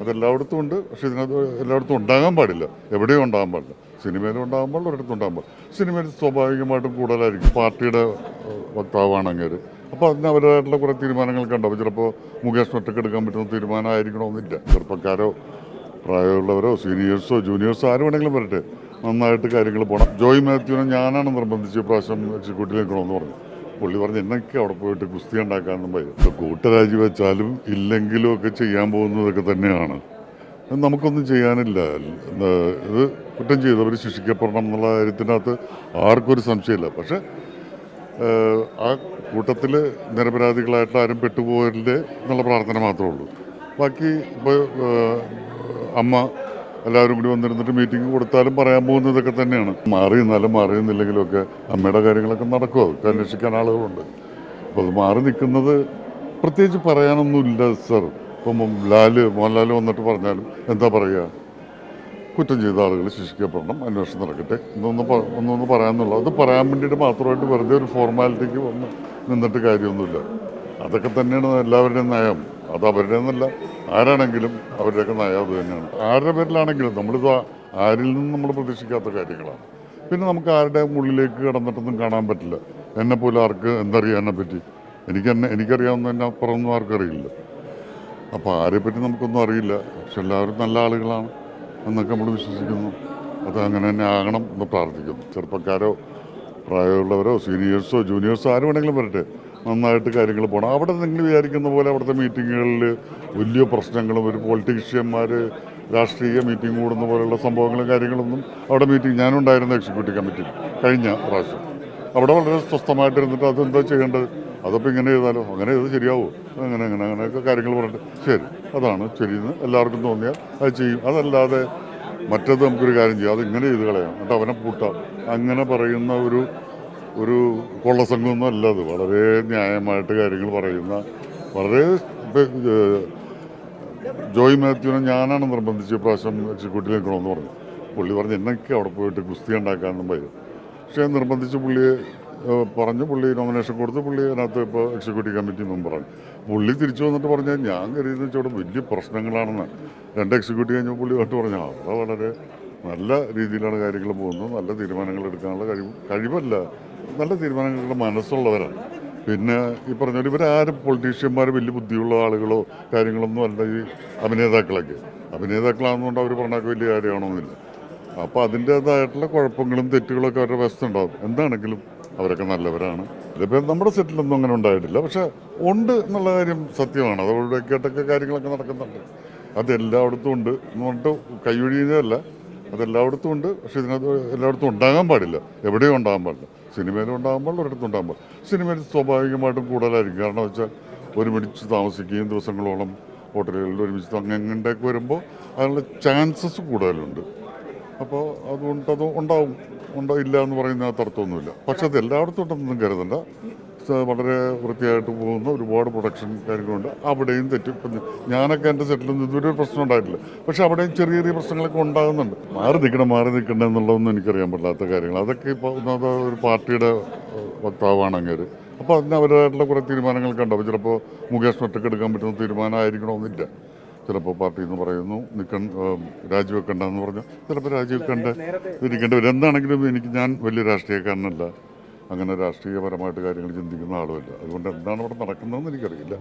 അതെല്ലായിടത്തും ഉണ്ട്. പക്ഷെ ഇതിനകത്ത് എല്ലായിടത്തും ഉണ്ടാകാൻ പാടില്ല. എവിടെയും ഉണ്ടാകാൻ പാടില്ല. സിനിമയിലും ഉണ്ടാകാൻ പാടില്ല ഒരിടത്തും ഉണ്ടാകാൻ പാടില്ല. സിനിമയിൽ സ്വാഭാവികമായിട്ടും കൂടുതലായിരിക്കും പാർട്ടിയുടെ വക്താവാണ് അങ്ങേര് അപ്പോൾ അതിന് അവരുടേതായിട്ടുള്ള കുറേ തീരുമാനങ്ങളൊക്കെ ഉണ്ടാവും ചിലപ്പോൾ മുകേഷ് ഒറ്റയ്ക്ക് എടുക്കാൻ പറ്റുന്ന തീരുമാനമായിരിക്കണമെന്നില്ല. ചെറുപ്പക്കാരോ പ്രായമുള്ളവരോ സീനിയേഴ്സോ ജൂനിയേഴ്സോ ആരും വേണമെങ്കിലും വരട്ടെ. നന്നായിട്ട് കാര്യങ്ങൾ പോകണം ജോയ് മാത്യുവിനെ ഞാനാണ് നിർബന്ധിച്ച് ഇപ്രാവശ്യം എക്സിക്യൂട്ടീവ് നിൽക്കണമെന്ന് പറഞ്ഞു. പുള്ളി പറഞ്ഞു എന്നൊക്കെ അവിടെ പോയിട്ട് കുസ്തി ഉണ്ടാക്കാമെന്നും പറയും. കൂട്ടരാജി വെച്ചാലും ഇല്ലെങ്കിലും ഒക്കെ ചെയ്യാൻ പോകുന്നതൊക്കെ തന്നെയാണ്. നമുക്കൊന്നും ചെയ്യാനില്ല. ഇത് കുറ്റം ചെയ്തവർ ശിക്ഷിക്കപ്പെടണം എന്നുള്ള കാര്യത്തിനകത്ത് ആർക്കും ഒരു സംശയമില്ല. പക്ഷെ ആ കൂട്ടത്തിൽ നിരപരാധികളായിട്ട് ആരും പെട്ടുപോകരുത് എന്നുള്ള പ്രാർത്ഥന മാത്രമേ ഉള്ളൂ. ബാക്കി ഇപ്പോൾ അമ്മ എല്ലാവരും കൂടി വന്നിരുന്നിട്ട് മീറ്റിംഗ് കൊടുത്താലും പറയാൻ പോകുന്നതൊക്കെ തന്നെയാണ്. മാറി നിന്നാലും മാറി നിന്നില്ലെങ്കിലും ഒക്കെ അമ്മയുടെ കാര്യങ്ങളൊക്കെ നടക്കുമോ അതൊക്കെ അന്വേഷിക്കാൻ ആളുകളുണ്ട്. അപ്പോൾ അത് മാറി നിൽക്കുന്നത് പ്രത്യേകിച്ച് പറയാനൊന്നുമില്ല സർ ഇപ്പം ലാൽ മോഹൻലാൽ വന്നിട്ട് പറഞ്ഞാലും എന്താ പറയുക കുറ്റം ചെയ്ത ആളുകൾ ശിക്ഷിക്കപ്പെടണം അന്വേഷണം നടക്കട്ടെ. എന്നൊന്ന് ഒന്നൊന്ന് പറയാമെന്നുള്ളൂ. അത് പറയാൻ വേണ്ടിയിട്ട് മാത്രമായിട്ട് വെറുതെ ഒരു ഫോർമാലിറ്റിക്ക് വന്ന് നിന്നിട്ട് കാര്യമൊന്നുമില്ല. അതൊക്കെ തന്നെയാണ് എല്ലാവരുടെയും നയം. അത് അവരുടെ എന്നല്ല ആരാണെങ്കിലും അവരുടെയൊക്കെ നയം തന്നെയാണ്. ആരുടെ പേരിലാണെങ്കിലും നമ്മളിത് ആരിൽ നിന്നും നമ്മൾ പ്രതീക്ഷിക്കാത്ത കാര്യങ്ങളാണ്. പിന്നെ നമുക്ക് ആരുടെ ഉള്ളിലേക്ക് കടന്നിട്ടൊന്നും കാണാൻ പറ്റില്ല. എന്നെ പോലെ ആർക്ക് എന്തറിയാനെ പറ്റി? എനിക്ക് എന്നെ എനിക്കറിയാവുന്ന എന്നെ അപ്പുറമൊന്നും ആർക്കറിയില്ല അപ്പോൾ ആരെ ആരെപ്പറ്റി നമുക്കൊന്നും അറിയില്ല. പക്ഷെ എല്ലാവരും നല്ല ആളുകളാണ് എന്നൊക്കെ നമ്മൾ വിശ്വസിക്കുന്നു. അത് അങ്ങനെ തന്നെ ആകണം എന്ന് പ്രാർത്ഥിക്കുന്നു. ചെറുപ്പക്കാരോ പ്രായമുള്ളവരോ സീനിയേഴ്സോ ജൂനിയേഴ്സോ ആരും വേണമെങ്കിലും വരട്ടെ. നന്നായിട്ട് കാര്യങ്ങൾ പോകണം അവിടെ നിങ്ങൾ വിചാരിക്കുന്ന പോലെ അവിടുത്തെ മീറ്റിങ്ങുകളിൽ വലിയ പ്രശ്നങ്ങളും ഒരു പൊളിറ്റീഷ്യന്മാർ രാഷ്ട്രീയ മീറ്റിംഗ് കൂടുന്ന പോലെയുള്ള സംഭവങ്ങളും കാര്യങ്ങളൊന്നും അവിടെ മീറ്റിംഗ് ഞാനുണ്ടായിരുന്ന എക്സിക്യൂട്ടീവ് കമ്മിറ്റി കഴിഞ്ഞ പ്രാവശ്യം. അവിടെ വളരെ സ്വസ്ഥമായിട്ടിരുന്നിട്ട് അതെന്താ ചെയ്യേണ്ടത്? അതപ്പോൾ ഇങ്ങനെ ചെയ്താലോ? അങ്ങനെ ചെയ്ത് ശരിയാവോ? അങ്ങനെ അങ്ങനെ അങ്ങനെയൊക്കെ കാര്യങ്ങൾ പറഞ്ഞിട്ട് ശരി അതാണ് ശരിയെന്ന് എല്ലാവർക്കും തോന്നിയാൽ അത് ചെയ്യും. അതല്ലാതെ മറ്റത് നമുക്കൊരു കാര്യം ചെയ്യാം. അത് ഇങ്ങനെ ചെയ്ത് കളയാം. എന്നിട്ട് അവനെ പൂട്ടാം. അങ്ങനെ പറയുന്ന ഒരു ഒരു കൊള്ളസംഘമൊന്നും അല്ല അത് വളരെ ന്യായമായിട്ട് കാര്യങ്ങൾ പറയുന്ന വളരെ ജോയി മാത്യുവിനെ ഞാനാണ് നിർബന്ധിച്ച് ഇപ്രാവശ്യം എക്സിക്യൂട്ടീവ് നിൽക്കണമെന്ന് പറഞ്ഞു. പുള്ളി പറഞ്ഞു എന്നൊക്കെ അവിടെ പോയിട്ട് ഗുസ്തി ഉണ്ടാക്കാമെന്നും പറയും. പക്ഷേ നിർബന്ധിച്ച് പുള്ളിയെ പറഞ്ഞു പുള്ളി നോമിനേഷൻ കൊടുത്ത് പുള്ളി അതിനകത്ത് ഇപ്പോൾ എക്സിക്യൂട്ടീവ് കമ്മിറ്റി മെമ്പറാണ് പുള്ളി തിരിച്ചു വന്നിട്ട് പറഞ്ഞാൽ ഞാൻ കരുതുന്ന വെച്ചാൽ വലിയ പ്രശ്നങ്ങളാണെന്ന്. രണ്ട് എക്സിക്യൂട്ടീവ് കഴിഞ്ഞപ്പോൾ പുള്ളി കേട്ട് പറഞ്ഞു അവിടെ വളരെ നല്ല രീതിയിലാണ് കാര്യങ്ങൾ പോകുന്നത്. നല്ല തീരുമാനങ്ങൾ എടുക്കാനുള്ള കഴിവ് കഴിവല്ല. നല്ല തീരുമാനങ്ങളുടെ മനസ്സുള്ളവരാണ്. പിന്നെ ഈ പറഞ്ഞ ഇവരാരും പൊളിറ്റീഷ്യന്മാർ വലിയ ബുദ്ധിയുള്ള ആളുകളോ കാര്യങ്ങളൊന്നും അല്ല ഈ അഭിനേതാക്കളൊക്കെ. അഭിനേതാക്കളാണെന്നുകൊണ്ട് അവർ പറഞ്ഞാൽ വലിയ കാര്യമാണോന്നില്ല. അപ്പോൾ അതിന്റേതായിട്ടുള്ള കുഴപ്പങ്ങളും തെറ്റുകളൊക്കെ അവരുടെ വശത്തുണ്ടാകും എന്താണെങ്കിലും അവരൊക്കെ നല്ലവരാണ്. ഇതിപ്പോൾ നമ്മുടെ സെറ്റിലൊന്നും അങ്ങനെ ഉണ്ടായിട്ടില്ല. പക്ഷെ ഉണ്ട് എന്നുള്ള കാര്യം സത്യമാണ്. അതോടെ കേട്ടൊക്കെ കാര്യങ്ങളൊക്കെ നടക്കുന്നുണ്ട്. അതെല്ലായിടത്തും ഉണ്ട് എന്ന് പറഞ്ഞിട്ട് കൈയൊഴിയുന്നതല്ല അതെല്ലായിടത്തും ഉണ്ട്. പക്ഷേ ഇതിനകത്ത് എല്ലായിടത്തും ഉണ്ടാകാൻ പാടില്ല. എവിടെയും ഉണ്ടാകാൻ പാടില്ല. സിനിമയിലും ഉണ്ടാകാൻ പാടില്ല ഒരിടത്തും ഉണ്ടാകാൻ പാടില്ല. സിനിമയിൽ സ്വാഭാവികമായിട്ടും കൂടുതലായിരിക്കും. കാരണം വെച്ചാൽ ഒരുമിച്ച് താമസിക്കുകയും ദിവസങ്ങളോളം ഹോട്ടലുകളിൽ ഒരുമിച്ച് അങ്ങനെയൊക്കെ വരുമ്പോൾ അതിനുള്ള ചാൻസസ് കൂടുതലുണ്ട്. അപ്പോൾ അതുകൊണ്ട് അത് ഉണ്ടാവും. ഉണ്ടോ ഇല്ല എന്ന് പറയുന്ന അർത്ഥമൊന്നുമില്ല. പക്ഷെ അത് എല്ലായിടത്തും ഉണ്ടെന്നൊന്നും കരുതണ്ട. സ- വളരെ വൃത്തിയായിട്ട് പോകുന്ന ഒരുപാട് പ്രൊഡക്ഷൻ കാര്യങ്ങളുണ്ട്. അവിടെയും തെറ്റും. ഇപ്പം ഞാനൊക്കെ എന്റെ സെറ്റിലൊന്നും ഇതുവരെ ഒരു പ്രശ്നം ഉണ്ടായിട്ടില്ല. പക്ഷെ അവിടെയും ചെറിയ ചെറിയ പ്രശ്നങ്ങളൊക്കെ ഉണ്ടാകുന്നുണ്ട്. മാറി നിൽക്കണം മാറി നിൽക്കണം എന്നുള്ളതൊന്നും എനിക്കറിയാൻ പറ്റാത്ത കാര്യങ്ങൾ. അതൊക്കെ ഇപ്പോൾ ഒന്നാമത് ഒരു പാർട്ടിയുടെ വക്താവാണെങ്കിൽ വക്താവാണ് അങ്ങേര് അപ്പോൾ അതിന് അവരുടേതായിട്ടുള്ള കുറേ തീരുമാനങ്ങളൊക്കെ ഉണ്ടാവും. ചിലപ്പോൾ മുകേഷ് ഒറ്റയ്ക്ക് എടുക്കാൻ പറ്റുന്ന തീരുമാനമായിരിക്കണമെന്നില്ല ചിലപ്പോൾ പാർട്ടി എന്ന് പറയുന്നു നിൽക്കൺ രാജിവെക്കണ്ടെന്ന് പറഞ്ഞു. ചിലപ്പോൾ രാജിവെക്കേണ്ട ഇരിക്കേണ്ടി വരും. എന്താണെങ്കിലും എനിക്ക് ഞാൻ വലിയ രാഷ്ട്രീയക്കാരനല്ല. അങ്ങനെ രാഷ്ട്രീയപരമായിട്ട് കാര്യങ്ങൾ ചിന്തിക്കുന്ന ആളുമല്ല. അതുകൊണ്ട് എന്താണ് ഇവിടെ നടക്കുന്നതെന്ന് എനിക്കറിയില്ല.